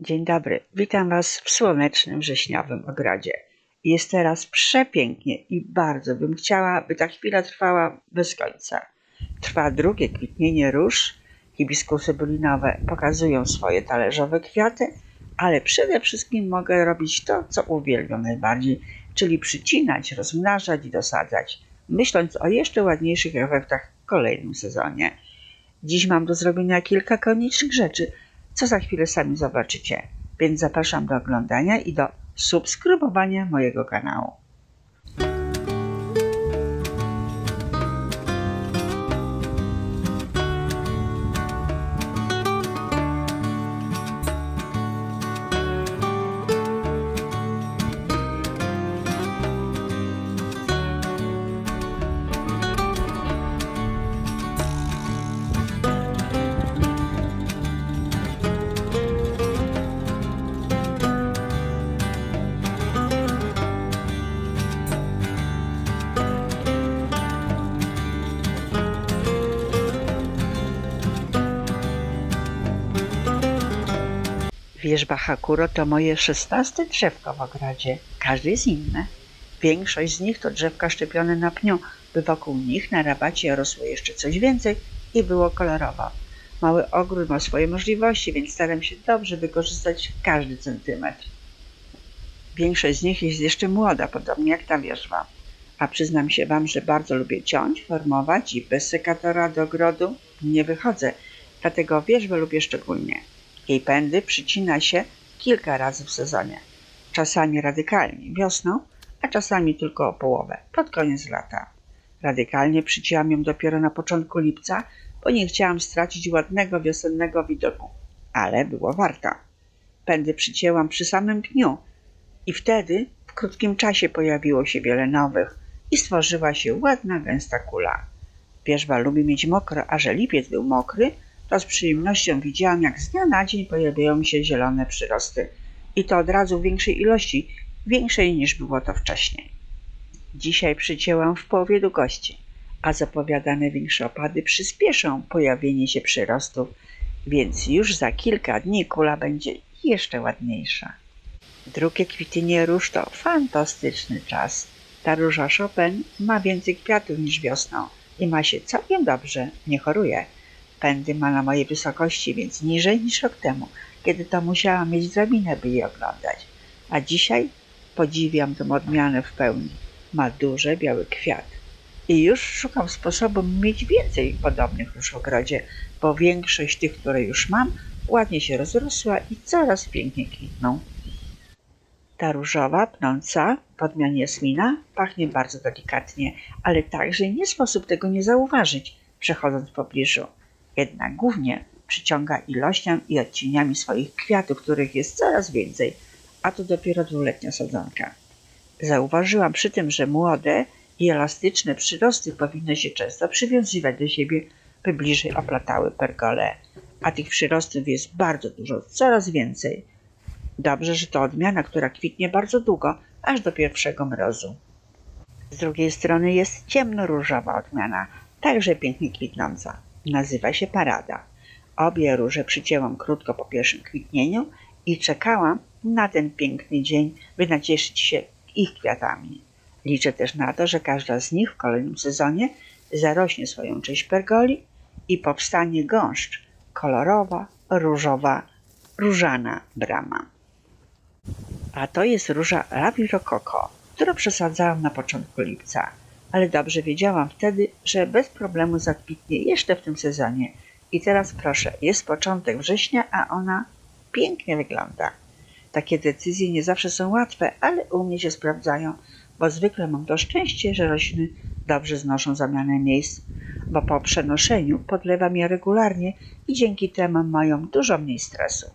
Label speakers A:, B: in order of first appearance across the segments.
A: Dzień dobry, witam Was w słonecznym wrześniowym ogrodzie. Jest teraz przepięknie i bardzo bym chciała, by ta chwila trwała bez końca. Trwa drugie kwitnienie róż, hibiskusy bulinowe pokazują swoje talerzowe kwiaty, ale przede wszystkim mogę robić to, co uwielbiam najbardziej, czyli przycinać, rozmnażać i dosadzać, myśląc o jeszcze ładniejszych efektach w kolejnym sezonie. Dziś mam do zrobienia kilka koniecznych rzeczy, co za chwilę sami zobaczycie, więc zapraszam do oglądania i do subskrybowania mojego kanału. Wierzba Hakuro to moje szesnaste drzewko w ogrodzie. Każde jest inne. Większość z nich to drzewka szczepione na pniu, by wokół nich na rabacie rosło jeszcze coś więcej i było kolorowo. Mały ogród ma swoje możliwości, więc staram się dobrze wykorzystać każdy centymetr. Większość z nich jest jeszcze młoda, podobnie jak ta wierzba. A przyznam się Wam, że bardzo lubię ciąć, formować i bez sekatora do ogrodu nie wychodzę, dlatego wierzbę lubię szczególnie. Jej pędy przycina się kilka razy w sezonie. Czasami radykalnie wiosną, a czasami tylko o połowę, pod koniec lata. Radykalnie przycięłam ją dopiero na początku lipca, bo nie chciałam stracić ładnego wiosennego widoku, ale było warto. Pędy przycięłam przy samym pniu i wtedy w krótkim czasie pojawiło się wiele nowych i stworzyła się ładna, gęsta kula. Wierzba lubi mieć mokro, a że lipiec był mokry, to z przyjemnością widziałam, jak z dnia na dzień pojawiają się zielone przyrosty. I to od razu w większej ilości, większej niż było to wcześniej. Dzisiaj przycięłam w połowie długości, a zapowiadane większe opady przyspieszą pojawienie się przyrostów, więc już za kilka dni kula będzie jeszcze ładniejsza. Drugie kwitnienie róż to fantastyczny czas. Ta róża Chopin ma więcej kwiatów niż wiosną i ma się całkiem dobrze, nie choruje. Pędy ma na mojej wysokości, więc niżej niż rok temu, kiedy to musiałam mieć drabinę, by je oglądać. A dzisiaj podziwiam tę odmianę w pełni. Ma duży biały kwiat. I już szukam sposobu mieć więcej podobnych róż w ogrodzie, bo większość tych, które już mam, ładnie się rozrosła i coraz piękniej kwitną. Ta różowa, pnąca, w odmianie jasmina, pachnie bardzo delikatnie, ale także nie sposób tego nie zauważyć, przechodząc w pobliżu jednak głównie przyciąga ilością i odcieniami swoich kwiatów, których jest coraz więcej, a to dopiero dwuletnia sadzonka. Zauważyłam przy tym, że młode i elastyczne przyrosty powinny się często przywiązywać do siebie, by bliżej oplatały pergole, a tych przyrostów jest bardzo dużo, coraz więcej. Dobrze, że to odmiana, która kwitnie bardzo długo, aż do pierwszego mrozu. Z drugiej strony jest ciemnoróżowa odmiana, także pięknie kwitnąca. Nazywa się Parada. Obie róże przycięłam krótko po pierwszym kwitnieniu i czekałam na ten piękny dzień, by nacieszyć się ich kwiatami. Liczę też na to, że każda z nich w kolejnym sezonie zarośnie swoją część pergoli i powstanie gąszcz kolorowa, różowa, różana brama. A to jest róża Ravirokoko, którą przesadzałam na początku lipca ale dobrze wiedziałam wtedy, że bez problemu zakwitnie jeszcze w tym sezonie. I teraz proszę, jest początek września, a ona pięknie wygląda. Takie decyzje nie zawsze są łatwe, ale u mnie się sprawdzają, bo zwykle mam to szczęście, że rośliny dobrze znoszą zamianę miejsc, bo po przenoszeniu podlewam je regularnie i dzięki temu mają dużo mniej stresu.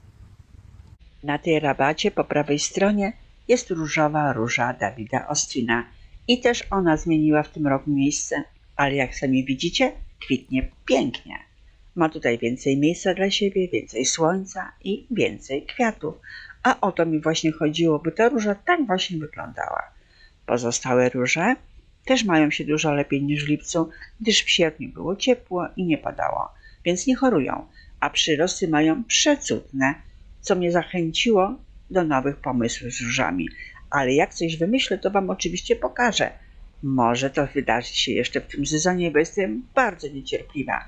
A: Na tej rabacie po prawej stronie jest różowa róża Dawida Ostina – i też ona zmieniła w tym roku miejsce, ale jak sami widzicie, kwitnie pięknie. Ma tutaj więcej miejsca dla siebie, więcej słońca i więcej kwiatów. A o to mi właśnie chodziło, by ta róża tak właśnie wyglądała. Pozostałe róże też mają się dużo lepiej niż w lipcu, gdyż w sierpniu było ciepło i nie padało, więc nie chorują, a przyrosty mają przecudne. co mnie zachęciło do nowych pomysłów z różami. Ale jak coś wymyślę, to Wam oczywiście pokażę. Może to wydarzy się jeszcze w tym sezonie, bo jestem bardzo niecierpliwa.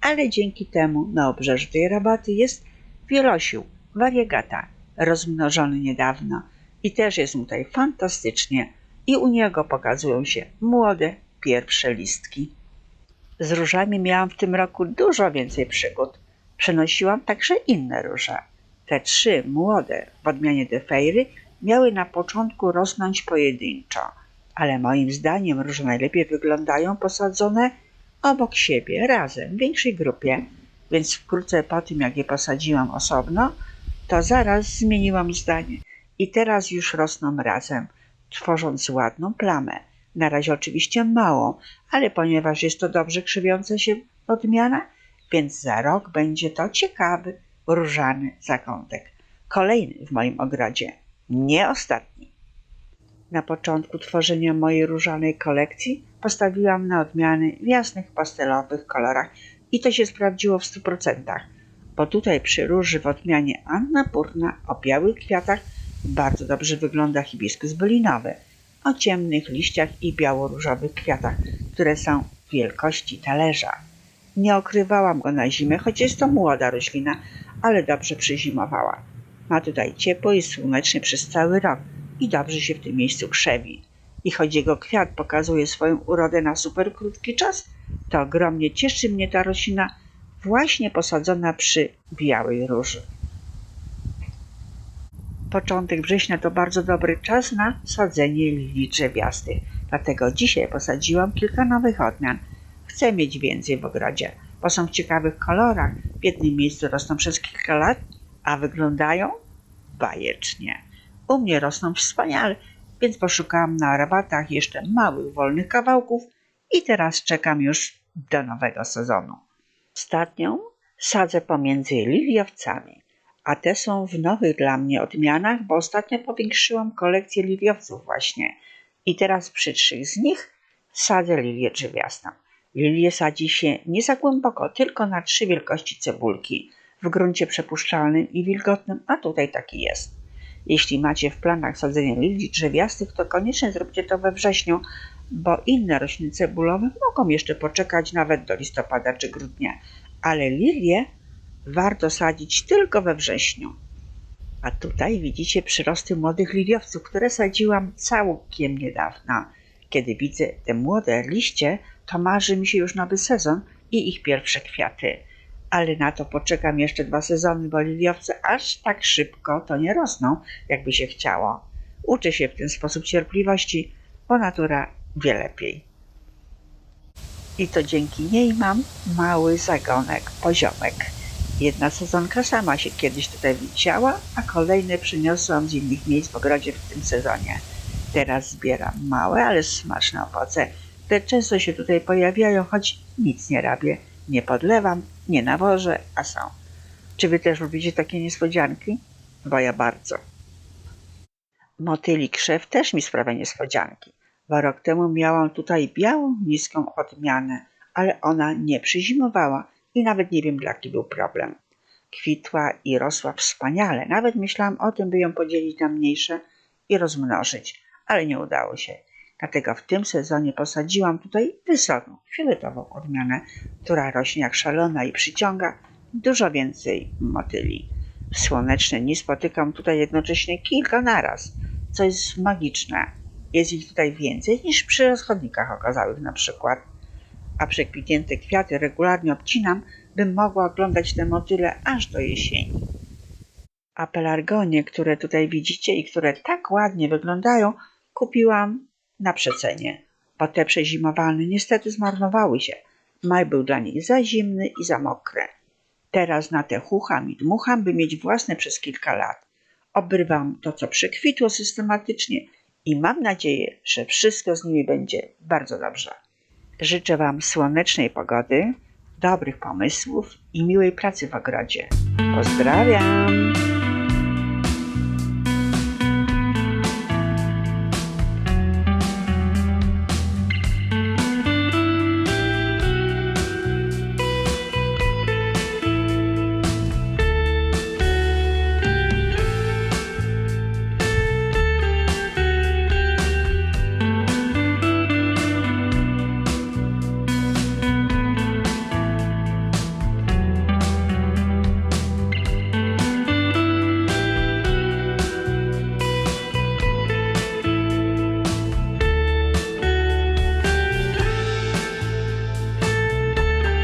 A: Ale dzięki temu na obrzeżu tej rabaty jest wielosił, wariegata, rozmnożony niedawno i też jest tutaj fantastycznie i u niego pokazują się młode, pierwsze listki. Z różami miałam w tym roku dużo więcej przygód. Przenosiłam także inne róże. Te trzy młode w odmianie defejry miały na początku rosnąć pojedynczo, ale moim zdaniem róże najlepiej wyglądają posadzone obok siebie, razem, w większej grupie, więc wkrótce po tym, jak je posadziłam osobno, to zaraz zmieniłam zdanie i teraz już rosną razem, tworząc ładną plamę. Na razie oczywiście małą, ale ponieważ jest to dobrze krzywiąca się odmiana, więc za rok będzie to ciekawy, różany zakątek. Kolejny w moim ogrodzie, nie ostatni. Na początku tworzenia mojej różanej kolekcji postawiłam na odmiany w jasnych pastelowych kolorach i to się sprawdziło w 100%, bo tutaj przy róży w odmianie Anna Purna o białych kwiatach bardzo dobrze wygląda hibiskus bolinowy o ciemnych liściach i biało-różowych kwiatach, które są wielkości talerza. Nie okrywałam go na zimę, choć jest to młoda roślina, ale dobrze przyzimowała. Ma tutaj ciepło i słonecznie przez cały rok i dobrze się w tym miejscu krzewi. I choć jego kwiat pokazuje swoją urodę na super krótki czas, to ogromnie cieszy mnie ta roślina właśnie posadzona przy białej róży. Początek września to bardzo dobry czas na sadzenie lilii drzewiastych, dlatego dzisiaj posadziłam kilka nowych odmian. Chcę mieć więcej w ogrodzie, bo są w ciekawych kolorach, w jednym miejscu rosną przez kilka lat, a wyglądają bajecznie. U mnie rosną wspaniale, więc poszukałam na rabatach jeszcze małych, wolnych kawałków i teraz czekam już do nowego sezonu. Ostatnią sadzę pomiędzy liliowcami, a te są w nowych dla mnie odmianach, bo ostatnio powiększyłam kolekcję liliowców właśnie i teraz przy trzech z nich sadzę lilię drzewiastą. Lilię sadzi się nie za głęboko, tylko na trzy wielkości cebulki w gruncie przepuszczalnym i wilgotnym, a tutaj taki jest. Jeśli macie w planach sadzenie lilii drzewiastych, to koniecznie zróbcie to we wrześniu, bo inne rośliny cebulowe mogą jeszcze poczekać nawet do listopada czy grudnia, ale lilie warto sadzić tylko we wrześniu. A tutaj widzicie przyrosty młodych liliowców, które sadziłam całkiem niedawno. Kiedy widzę te młode liście, to marzy mi się już nowy sezon i ich pierwsze kwiaty. Ale na to poczekam jeszcze dwa sezony, bo liliowce aż tak szybko to nie rosną, jakby się chciało. Uczę się w ten sposób cierpliwości, bo natura wie lepiej. I to dzięki niej mam mały zagonek, poziomek. Jedna sezonka sama się kiedyś tutaj widziała, a kolejne przyniosłam z innych miejsc w ogrodzie w tym sezonie. Teraz zbieram małe, ale smaczne owoce, które często się tutaj pojawiają, choć nic nie robię. Nie podlewam, nie nawożę, a są. Czy wy też lubicie takie niespodzianki? Bo ja bardzo. Motyli krzew też mi sprawia niespodzianki. Dwa rok temu miałam tutaj białą, niską odmianę, ale ona nie przyzimowała i nawet nie wiem, jaki był problem. Kwitła i rosła wspaniale. Nawet myślałam o tym, by ją podzielić na mniejsze i rozmnożyć, ale nie udało się. Dlatego w tym sezonie posadziłam tutaj wysoką, fioletową odmianę, która rośnie jak szalona i przyciąga dużo więcej motyli. W słoneczne dni spotykam tutaj jednocześnie kilka naraz, co jest magiczne. Jest ich tutaj więcej niż przy rozchodnikach okazałych na przykład. A przekwitnięte kwiaty regularnie obcinam, bym mogła oglądać te motyle aż do jesieni. A pelargonie, które tutaj widzicie i które tak ładnie wyglądają, kupiłam na przecenie, te przezimowane niestety zmarnowały się. Maj był dla nich za zimny i za mokry. Teraz na te chucham i dmucham, by mieć własne przez kilka lat. Obrywam to, co przekwitło systematycznie i mam nadzieję, że wszystko z nimi będzie bardzo dobrze. Życzę Wam słonecznej pogody, dobrych pomysłów i miłej pracy w ogrodzie. Pozdrawiam!